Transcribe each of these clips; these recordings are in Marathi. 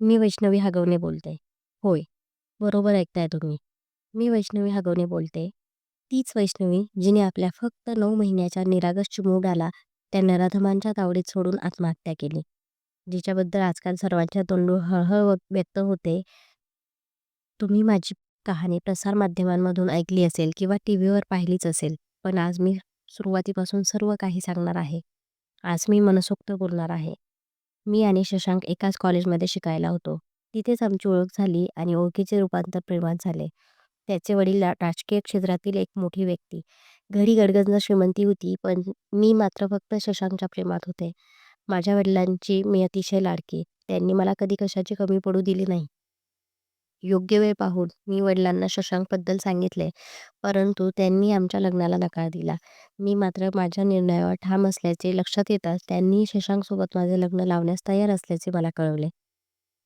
मी वैष्णवी हागवणे बोलते. होय, बरोबर ऐकताय तुम्ही. मी वैष्णवी हागवणे बोलते. तीच वैष्णवी जिने आपल्या फक्त नऊ महिन्याच्या निरागस चिमुरड्याला त्या नराधमांच्या तावडीत सोडून आत्महत्या केली. जिच्याबद्दल आजकाल सर्वांच्या तोंडून हळहळ व्यक्त होते. तुम्ही माझी कहाणी प्रसारमाध्यमांमधून ऐकली असेल किंवा टीव्हीवर पाहिलीच असेल. पण आज मी सुरुवातीपासून सर्व काही सांगणार आहे. आज मी मनसोक्त बोलणार आहे. मी आणि शशांक एकाच कॉलेजमध्ये शिकायला होतो. तिथेच आमची ओळख झाली आणि ओळखीचे रूपांतर प्रेमात झाले. त्याचे वडील राजकीय क्षेत्रातील एक मोठी व्यक्ती. घरी गडगंज श्रीमंती होती पण मी मात्र फक्त शशांकच्या प्रेमात होते. माझ्या वडिलांची मी अतिशय लाडकी. त्यांनी मला कधी कशाची कमी पडू दिली नाही. योग्य वेळ पाहून मी वडिलांना शशांकबद्दल सांगितले परंतु त्यांनी आमच्या लग्नाला नकार दिला. मी मात्र माझ्या निर्णयावर ठाम असल्याचे लक्षात येताच त्यांनी शशांकसोबत माझे लग्न लावण्यास तयार असल्याचे मला कळवले.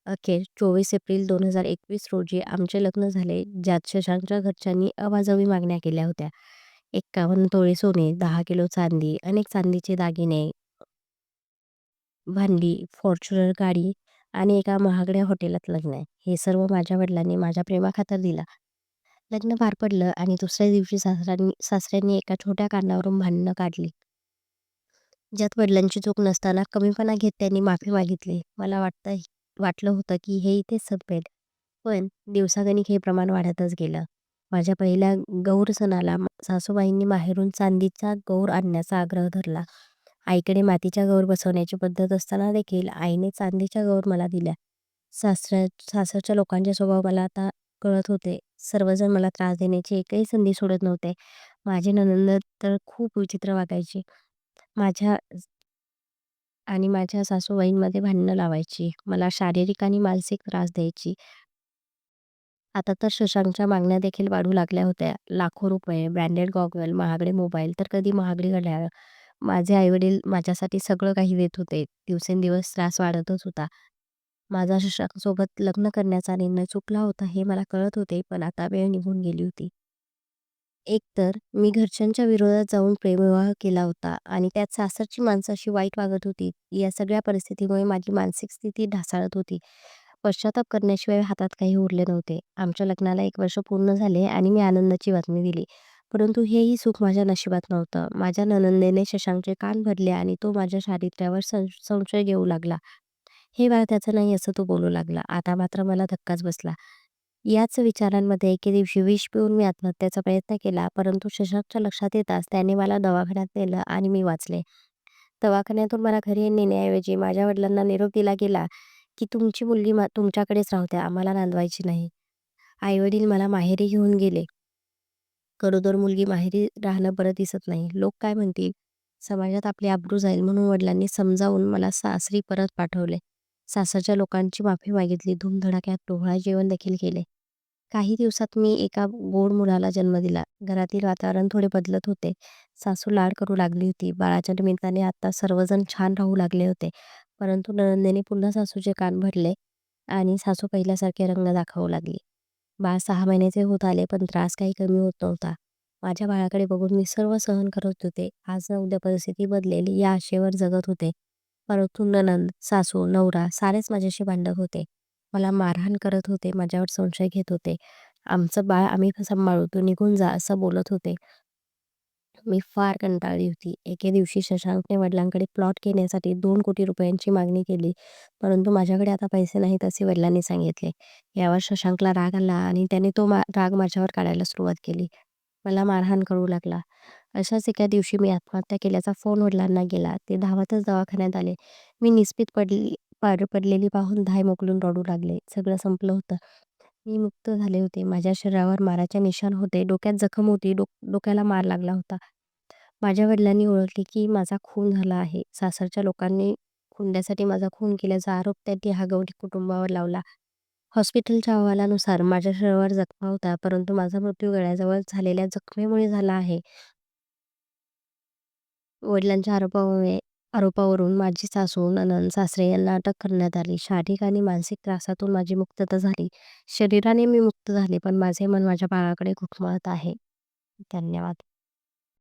अखेर चोवीस एप्रिल दोन हजार एकवीस रोजी आमचे लग्न झाले ज्यात शशांकच्या घरच्यांनी अवाजवी मागण्या केल्या होत्या. एक्कावन्न तोळे सोने, दहा किलो चांदी, अनेक चांदीचे दागिने, भांडी, फॉर्च्युनर गाडी आणि एका महागड्या हॉटेलात लग्न आहे. हे सर्व माझ्या वडिलांनी माझ्या प्रेमाखातर दिलं. लग्न पार पडलं आणि दुसऱ्या दिवशी सासऱ्यांनी सासऱ्यांनी एका छोट्या कारणावरून भांडणं काढली. ज्यात वडिलांची चूक नसताना कमीपणा घेत त्यांनी माफी मागितली. मला वाटतं वाटलं होतं की हे इथेच संपेल. पण दिवसागणिक हे प्रमाण वाढतच गेलं. माझ्या पहिल्या गौर सणाला सासूबाईंनी माहेरून चांदीचा गौर आणण्याचा आग्रह धरला. आईकडे मातीच्या गौर बसवण्याची पद्धत असताना देखील आईने चांदीच्या गौर मला दिल्या. सासऱ्या सासरच्या लोकांचे स्वभाव मला आता कळत होते. सर्वजण मला त्रास देण्याची एकही संधी सोडत नव्हते. माझी नणंद तर खूप विचित्र वागायची. माझ्या आणि माझ्या सासूबाईंमध्ये भांडणं लावायची. मला शारीरिक आणि मानसिक त्रास द्यायची. आता तर शशांकच्या मागण्या देखील वाढू लागल्या होत्या. लाखो रुपये, ब्रँडेड गॉगल, महागडे मोबाईल तर कधी महागडी घड्याळं. माझे आईवडील माझ्यासाठी सगळं काही देत होते. दिवसेंदिवस त्रास वाढतच होता. माझा शिक्षकासोबत लग्न करण्याचा निर्णय चुकला होता हे मला कळत होते पण आता वेळ निघून गेली होती. एकतर मी घरच्यांच्या विरोधात जाऊन प्रेमविवाह केला होता आणि त्यात सासरची माणसं अशी वाईट वागत होती. या सगळ्या परिस्थितीमुळे माझी मानसिक स्थिती ढासाळत होती. पश्चाताप करण्याशिवाय हातात काही उरले नव्हते. आमच्या लग्नाला एक वर्ष पूर्ण झाले आणि मी आनंदाची बातमी दिली. परंतु हेही सुख माझ्या नशिबात नव्हतं. माझ्या नणंदेने शशांकचे कान भरले आणि तो माझ्या चारित्र्यावर संशय घेऊ लागला. हे बाळ त्याचं नाही असं तो बोलू लागला. आता मात्र मला धक्काच बसला. याच विचारांमध्ये एके दिवशी विष पिऊन मी आत्महत्येचा प्रयत्न केला परंतु शशांकच्या लक्षात येताच त्याने मला दवाखान्यात नेलं आणि मी वाचले. दवाखान्यातून मला घरी नेण्याऐवजी माझ्या वडिलांना निरोप दिला गेला की तुमची मुलगी तुमच्याकडेच राहू द्या, आम्हाला नांदवायची नाही. आईवडील मला माहेरी घेऊन गेले. गरोदर मुलगी माहेरी राहणं बरं दिसत नाही. लोक काय म्हणतील? समाजात आपली आब्रू जाईल म्हणून वडिलांनी समजावून मला सासरी परत पाठवले. सासरच्या लोकांची माफी मागितली. धूमधडाक्यात डोहळा जेवण देखील केले. काही दिवसात मी एका गोड मुलाला जन्म दिला. घरातील वातावरण थोडे बदलत होते. सासू लाड करू लागली होती. बाळाच्या निमित्ताने आता सर्वजण छान राहू लागले होते. परंतु नणंदेने पुन्हा सासूचे कान भरले आणि सासू पहिल्यासारखे रंग दाखवू लागली. बाळ सहा महिन्याचे होत आले पण त्रास काही कमी होत नव्हता. माझ्या बाळाकडे बघून मी सर्व सहन करत होते. आज ना उद्या परिस्थिती बदलेल या आशेवर जगत होते. परंतु नणंद, सासू, नवरा सारेच माझ्याशी भांडत होते. मला मारहाण करत होते. माझ्यावर संशय घेत होते. आमचं बाळ आम्ही सांभाळू, तू निघून जा असं बोलत होते. मी फार कंटाळली होती. एके दिवशी शशांकने वडिलांकडे प्लॉट घेण्यासाठी दोन कोटी रुपयांची मागणी केली. परंतु माझ्याकडे आता पैसे नाहीत असे वडिलांनी सांगितले. यावर शशांकला राग आला आणि त्याने तो राग माझ्यावर काढायला सुरुवात केली. मला मारहाण करू लागला. अशाच एका दिवशी मी आत्महत्या केल्याचा फोन वडिलांना गेला. ते धावतच दवाखान्यात आले. मी निस्पित पडली पडलेली पाहून धाय मोकलून रडू लागले. सगळं संपलं होतं. मी मुक्त झाले होते. माझ्या शरीरावर माराचे निशाण होते. डोक्यात जखम होती. डोक्याला मार लागला होता. माझ्या वडिलांनी ओळखले की माझा खून झाला आहे. सासरच्या लोकांनी खुन्यासाठी माझा खून केल्याचा आरोप त्यांनी हगवणे कुटुंबावर लावला. हॉस्पिटलच्या अहवालानुसार माझ्या शरीरावर जखमा होता परंतु माझा मृत्यू गळ्याजवळ झालेल्या जखमेमुळे झाला आहे. वडिलांच्या आरोपामुळे आरोपावरून माझी सासू, नणंद, सासरे यांना अटक करण्यात आली. शारीरिक आणि मानसिक त्रासातून माझी मुक्तता झाली. शरीराने मी मुक्त झाले पण माझे मन माझ्या बाळाकडे घुटमळत आहे. धन्यवाद.